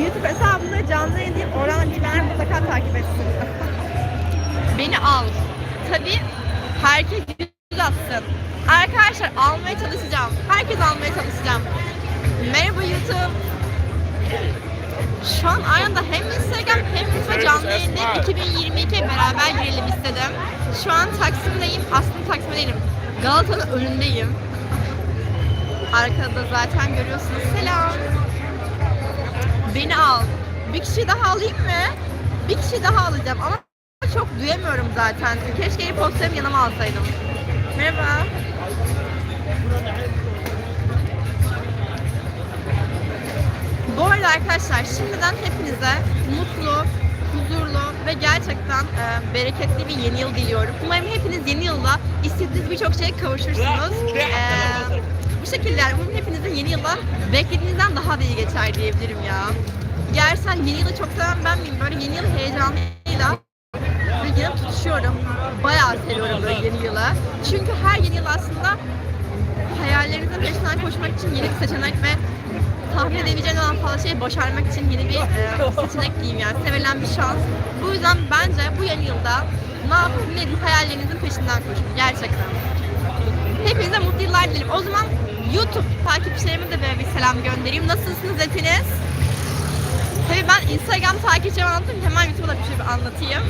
YouTube hesabımda canlı yayındayım. Oradan bilenler mutlaka takip etsin. Beni al. Tabii herkes yüz atsın. Arkadaşlar almaya çalışacağım. Herkes almaya çalışacağım. Merhaba YouTube. Şu an aynı hem Instagram hem YouTube canlı yayındayım. 2022'ye beraber girelim istedim. Şu an Taksim'deyim. Aslında Taksim'de değilim. Galata'nın önündeyim. Arkada zaten görüyorsunuz. Selam. Beni al. Bir kişi daha alayım mı? Bir kişi daha alacağım ama çok duyamıyorum zaten. Keşke posterimi yanıma alsaydım. Merhaba. Bu arada arkadaşlar şimdiden hepinize mutlu, huzurlu ve gerçekten e, bereketli bir yeni yıl diliyorum. Umarım hepiniz yeni yılda istediğiniz birçok şeye kavuşursunuz. E, yani umarım hepinizin yeni yıla beklediğinizden daha da iyi geçer diyebilirim ya. Gerçekten yeni yılı çok seven ben miyim? Böyle yeni yıl heyecanıyla ve yeni tutuşuyorum. Bayağı seviyorum böyle yeni yılı. Çünkü her yeni yıl aslında hayallerinizin peşinden koşmak için yeni bir seçenek ve tahmin edebileceğin olan fazla şeyi başarmak için yeni bir e, seçenek diyeyim yani. Sevilen bir şans. Bu yüzden bence bu yeni yılda ne yapıp ne hayallerinizin peşinden koşun. Gerçekten. Hepinize mutlu yıllar dilerim. O zaman YouTube takipçilerime de böyle bir selam göndereyim. Nasılsınız hepiniz? Tabii ben Instagram takipçilerimi anlattım. Hemen YouTube'a da bir şey anlatayım.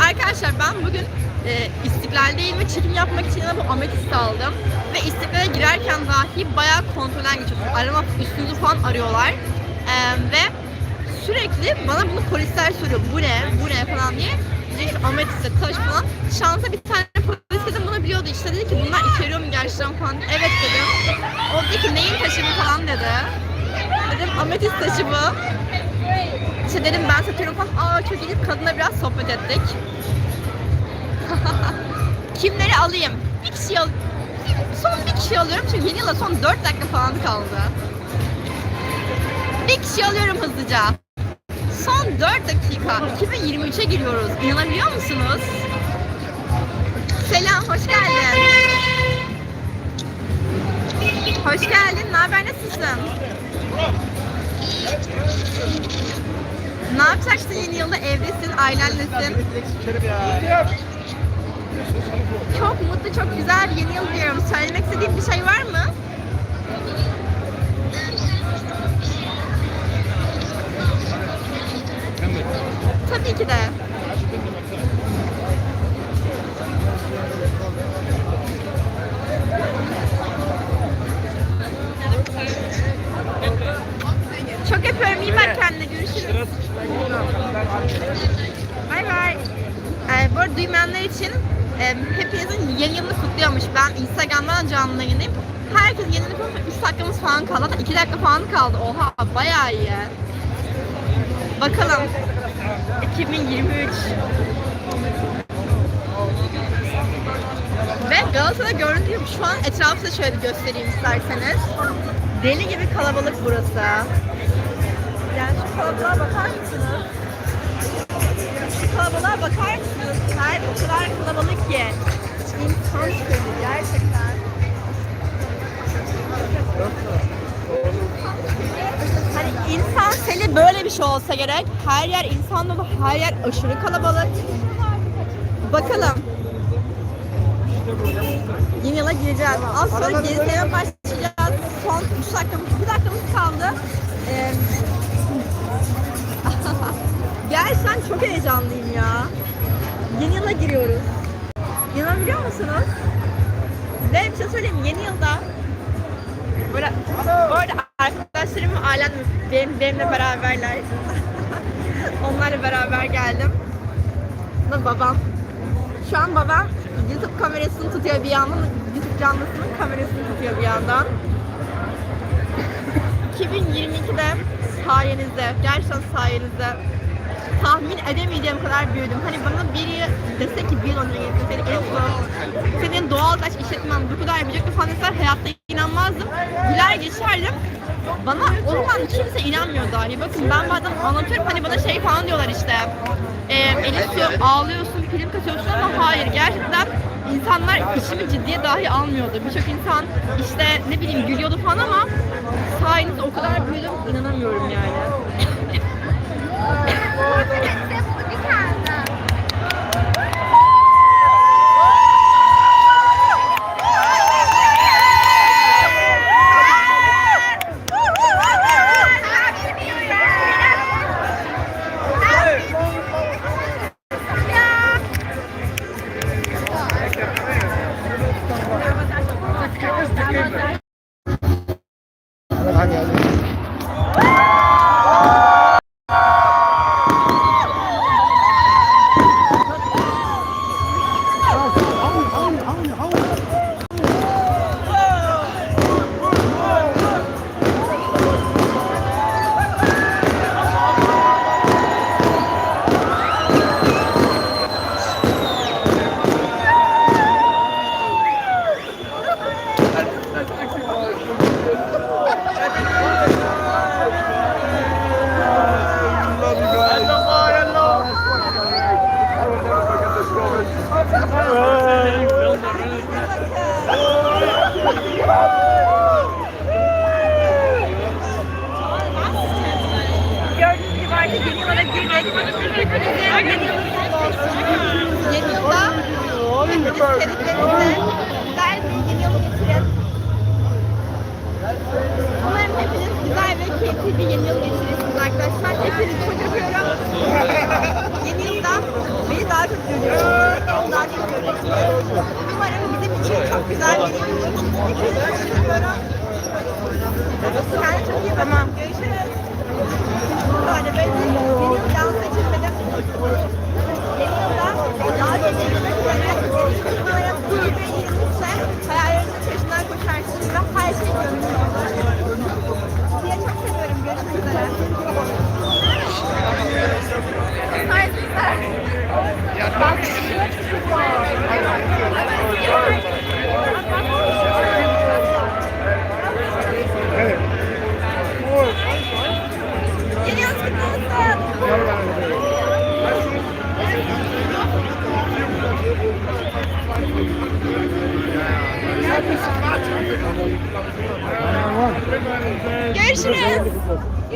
Arkadaşlar ben bugün e, İstiklal'deyim ve çekim yapmak için bu ametisti aldım. Ve İstiklal'e girerken dahi bayağı kontrolden geçiyorsunuz. Arama üstünüzü falan arıyorlar. E, ve sürekli bana bunu polisler soruyor. Bu ne? Bu ne falan diye. İşte ametiste taş falan. Şansa bir tane gerçekten falan. Evet dedim. O dedi ki neyin taşı bu falan dedi. Dedim ametist taşı bu. İşte dedim ben satıyorum falan. Aa çok iyi deyip kadınla biraz sohbet ettik. Kimleri alayım? Bir kişi al. Son bir kişi alıyorum çünkü yeni yıla son 4 dakika falan kaldı. Bir kişi alıyorum hızlıca. Son 4 dakika. 2023'e giriyoruz. İnanabiliyor musunuz? Selam, hoş geldin. Hoş geldin. Ne haber? Nasılsın? Ne yapacaksın yeni yılda? Evdesin, ailenlesin. Çok mutlu, çok güzel bir yeni yıl diliyorum. Söylemek istediğin bir şey var mı? Tabii ki de. E, hepinizin yeni yılını kutluyormuş. Ben Instagram'dan canlı yayındayım. Herkesin yeni yılını kutluyor. 3 dakikamız falan kaldı. Hatta 2 dakika falan kaldı. Oha bayağı iyi. Bakalım. 2023. Ve Galata'da gördüğünüz şu an etrafı da şöyle göstereyim isterseniz. Deli gibi kalabalık burası. Yani şu kalabalığa bakar mısınız? Kalabalığa bakar mısınız? Her o kadar kalabalık ki. İnsan seli gerçekten. Hani insan seli böyle bir şey olsa gerek. Her yer insan dolu, her yer aşırı kalabalık. Bakalım. Yeni yıla gireceğiz. Az sonra gezmeye başlayacağız. Son 3 dakikamız, 2 dakikamız kaldı. Ee, Gerçekten çok heyecanlıyım ya. Yeni yıla giriyoruz. İnanabiliyor musunuz? Ve bir şey söyleyeyim yeni yılda böyle, bu arada arkadaşlarım ve ailem benim, benimle beraberler. Onlarla beraber geldim. Da babam. Şu an babam YouTube kamerasını tutuyor bir yandan, YouTube canlısının kamerasını tutuyor bir yandan. 2022'de sayenizde, gerçekten sayenizde tahmin edemeyeceğim kadar büyüdüm. Hani bana biri dese ki bir yıl önce gelip seni Elif'le senin doğal gaz işletmen bu kadar yapacak falan deseler hayatta inanmazdım. Güler geçerdim. Bana o kimse inanmıyor dahi. Bakın ben bazen anlatıyorum hani bana şey falan diyorlar işte. E, Elif diyor ağlıyorsun, film kaçıyorsun ama hayır gerçekten insanlar işimi ciddiye dahi almıyordu. Birçok insan işte ne bileyim gülüyordu falan ama sayenizde o kadar büyüdüm inanamıyorum yani. bir tane. Hadi hadi. Yeni yılda hepiniz sevdiklerinize güzel bir yılı geçirin. Umarım hepiniz güzel ve keyifli bir yeni yıl geçirirsiniz arkadaşlar. Hepinizi çok öpüyorum. yeni yılda beni daha çok görüyorsunuz. Daha çok görüyorsunuz. Umarım bizim için çok güzel bir yıl olur. Hepinizi çok öpüyorum. Kendinize çok iyi bakın. Görüşürüz. Böyle böyle Görüşürüz.